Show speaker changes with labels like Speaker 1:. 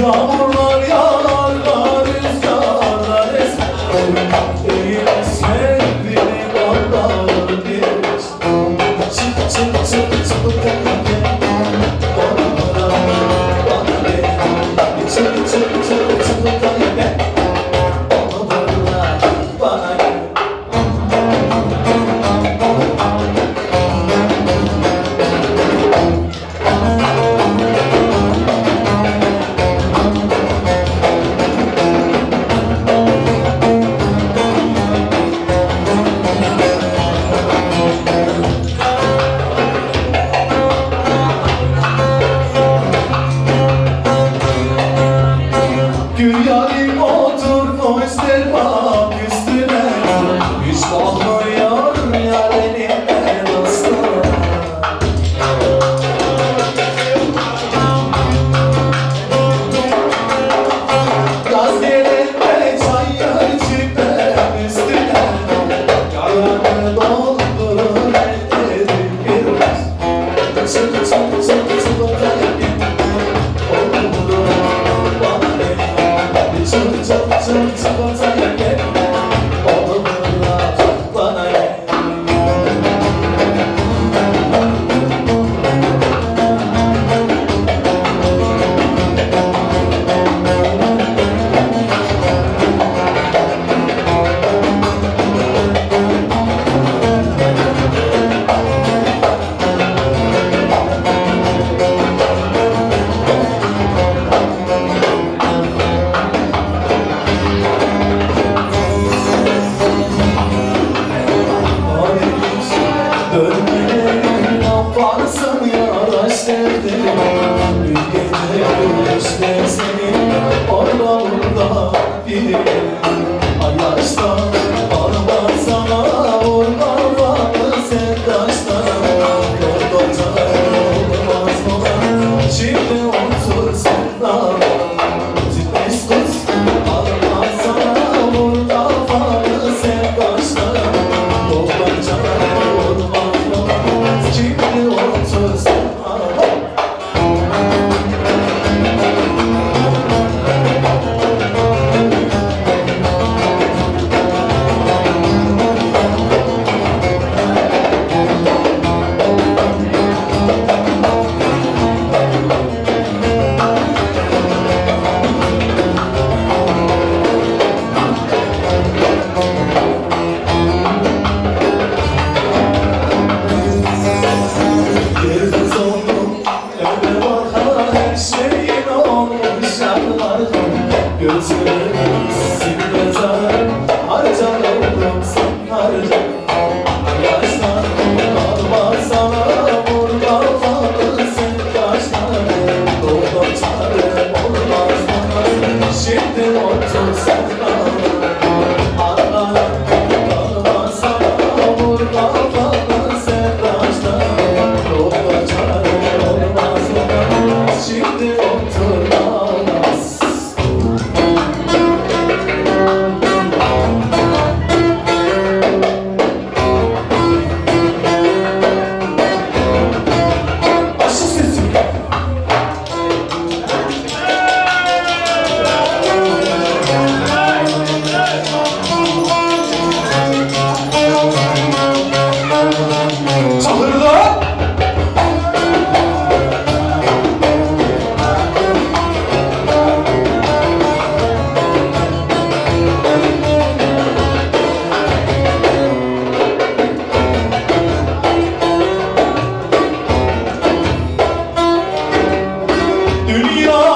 Speaker 1: Yağmurlar yağarlar rüzgarlar eser. Do you razão Varsan yanaş derdim Bir gece düşler senin Ormanında bir Ayaştan Arma sana Orman var. Sen taştan dünya.